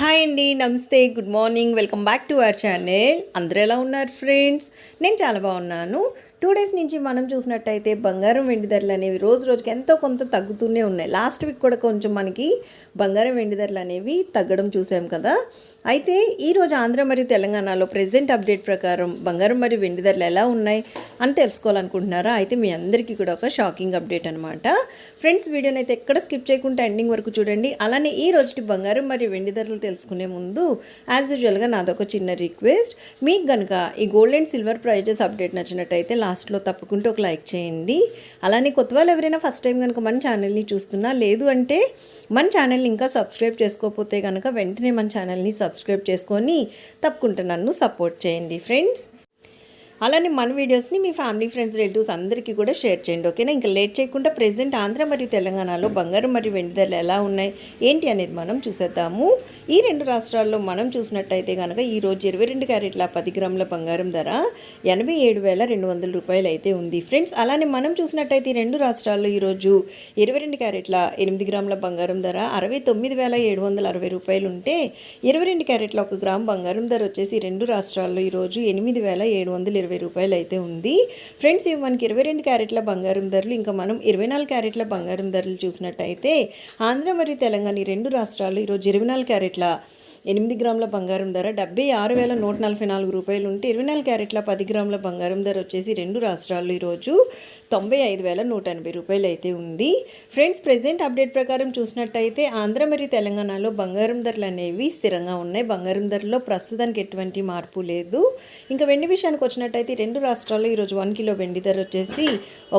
Hi అండి నమస్తే good morning welcome back to our channel. అందరూ ఎలా ఉన్నారు ఫ్రెండ్స్? నేను చాలా బాగున్నాను. టూ డేస్ నుంచి మనం చూసినట్టయితే బంగారం వెండి ధరలు అనేవి రోజు రోజుకి ఎంతో కొంత తగ్గుతూనే ఉన్నాయి. లాస్ట్ వీక్ కూడా కొంచెం మనకి బంగారం వెండి ధరలు అనేవి తగ్గడం చూసాం కదా. అయితే ఈరోజు ఆంధ్ర మరియు తెలంగాణలో ప్రజెంట్ అప్డేట్ ప్రకారం బంగారం మరియు వెండి ధరలు ఎలా ఉన్నాయి అని తెలుసుకోవాలనుకుంటున్నారా? అయితే మీ అందరికీ కూడా ఒక షాకింగ్ అప్డేట్ అనమాట ఫ్రెండ్స్ వీడియోని అయితే ఎక్కడ స్కిప్ చేయకుండా ఎండింగ్ వరకు చూడండి. అలానే ఈ రోజుకి బంగారం మరియు వెండి ధరలు తెలుసుకునే ముందు యాజ్ యూజువల్గా నాదొక చిన్న రిక్వెస్ట్ మీకు కనుక ఈ gold and silver prices update నచ్చినట్టయితే లాస్ట్లో తప్పకుండా ఒక లైక్ చేయండి. అలానే కొత్త వాళ్ళు ఎవరైనా ఫస్ట్ టైం కనుక మన ఛానల్ని చూస్తున్నా లేదు అంటే మన ఛానల్ని ఇంకా సబ్స్క్రైబ్ చేసుకోకపోతే కనుక వెంటనే మన ఛానల్ని సబ్స్క్రైబ్ చేసుకొని తప్పకుండా నన్ను సపోర్ట్ చేయండి ఫ్రెండ్స్ అలానే మన వీడియోస్ని మీ ఫ్యామిలీ ఫ్రెండ్స్ రిలేటివ్స్ అందరికీ కూడా షేర్ చేయండి ఓకేనా? ఇంకా లేట్ చేయకుండా ప్రెసెంట్ ఆంధ్ర మరియు తెలంగాణలో బంగారం మరియు వెండి ధరలు ఎలా ఉన్నాయి ఏంటి అనేది మనం చూసేద్దాము. ఈ రెండు రాష్ట్రాల్లో మనం చూసినట్టయితే కనుక ఈరోజు ఇరవై రెండు క్యారెట్ల పది గ్రాముల బంగారం ధర ఎనభై ఏడు వేల రెండు వందల రూపాయలు అయితే ఉంది. ఫ్రెండ్స్ అలానే మనం చూసినట్టయితే ఈ రెండు రాష్ట్రాల్లో ఈరోజు ఇరవై రెండు క్యారెట్ల ఎనిమిది గ్రాముల బంగారం ధర అరవై తొమ్మిది వేల ఏడు వందల అరవై రూపాయలు ఉంటే ఇరవై రెండు క్యారెట్ల ఒక గ్రామ్ బంగారం ధర వచ్చేసి రెండు రాష్ట్రాల్లో ఈరోజు ఎనిమిది వేల ఏడు వందల ఇరవై రూపాయలు అయితే ఉంది. ఫ్రెండ్స్ ఇవి మనకి ఇరవై రెండు క్యారెట్ల బంగారం ధరలు ఇంకా మనం ఇరవై నాలుగు క్యారెట్ల బంగారం ధరలు చూసినట్టయితే ఆంధ్ర మరియు తెలంగాణ ఈ రెండు రాష్ట్రాలు ఈరోజు ఇరవై నాలుగు క్యారెట్ల ఎనిమిది గ్రాముల బంగారం ధర డెబ్బై ఆరు వేల నూట నలభై నాలుగు రూపాయలు ఉంటే ఇరవై నాలుగు క్యారెట్ల పది గ్రాముల బంగారం ధర వచ్చేసి రెండు రాష్ట్రాల్లో ఈరోజు తొంభై ఐదు వేల నూట ఎనభై రూపాయలు అయితే ఉంది. ఫ్రెండ్స్ ప్రెసెంట్ అప్డేట్ ప్రకారం చూసినట్టయితే ఆంధ్ర మరియు తెలంగాణలో బంగారం ధరలు అనేవి స్థిరంగా ఉన్నాయి. బంగారం ధరలో ప్రస్తుతానికి ఎటువంటి మార్పు లేదు. ఇంకా వెండి విషయానికి వచ్చినట్టయితే రెండు రాష్ట్రాల్లో ఈరోజు వన్ కిలో వెండి ధర వచ్చేసి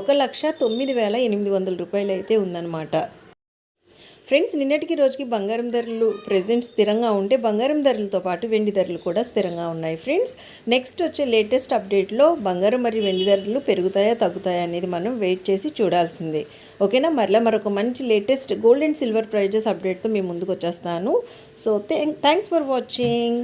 ఒక లక్ష తొమ్మిది వేల ఎనిమిది వందల రూపాయలు అయితే ఉందన్నమాట. ఫ్రెండ్స్ నిన్నటికి రోజుకి బంగారం ధరలు ప్రెజెంట్ స్థిరంగా ఉంటే బంగారం ధరలతో పాటు వెండి ధరలు కూడా స్థిరంగా ఉన్నాయి ఫ్రెండ్స్. నెక్స్ట్ వచ్చే లేటెస్ట్ అప్డేట్లో బంగారం మరియు వెండి ధరలు పెరుగుతాయా తగ్గుతాయా అనేది మనం వెయిట్ చేసి చూడాల్సిందే. ఓకేనా మరలా మరొక మంచి latest gold and silver prices అప్డేట్తో మీ ముందుకు వచ్చేస్తాను. So thanks for watching